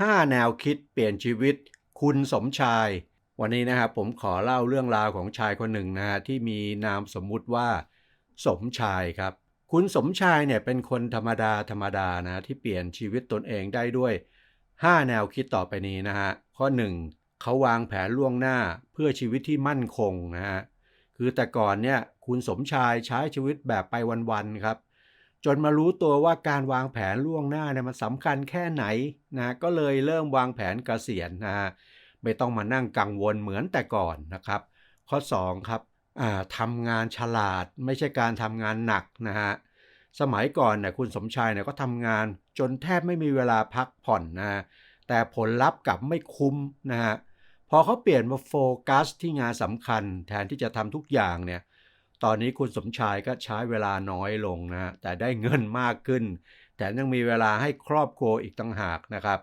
5 แนวคิดเปลี่ยนชีวิต คุณสมชาย วันนี้นะครับผมขอเล่าเรื่องราวของชายคนหนึ่งนะฮะที่มีนามสมมุติว่า สมชายครับ คุณสมชายเนี่ยเป็นคนธรรมดาธรรมดานะที่เปลี่ยนชีวิตตนเองได้ด้วย 5 แนวคิดต่อไปนี้นะฮะข้อ 1เขาวางแผนล่วงหน้าเพื่อชีวิตที่มั่นคงนะฮะคือแต่ก่อนเนี่ยคุณสมชายใช้ชีวิตแบบไปวันๆครับ จนมารู้ตัวว่าการวางแผนล่วงหน้าเนี่ยมันสำคัญแค่ไหนนะก็เลยเริ่มวางแผนเกษียณนะฮะไม่ต้องมานั่งกังวลเหมือนแต่ก่อนนะครับ ข้อ 2 ครับทำงานฉลาดไม่ใช่การทำงานหนักนะฮะสมัยก่อนเนี่ยคุณสมชายเนี่ยก็ทำงานจนแทบไม่มีเวลาพักผ่อนนะฮะแต่ผลลัพธ์กลับไม่คุ้มนะฮะพอเขาเปลี่ยนมาโฟกัสที่งานสำคัญ แทนที่จะทำทุกอย่างเนี่ย ตอนนี้คุณสมชายก็ใช้เวลาน้อยลงนะแต่ได้เงินมากขึ้น แต่ยังมีเวลาให้ครอบครัวอีกต่างหากนะครับ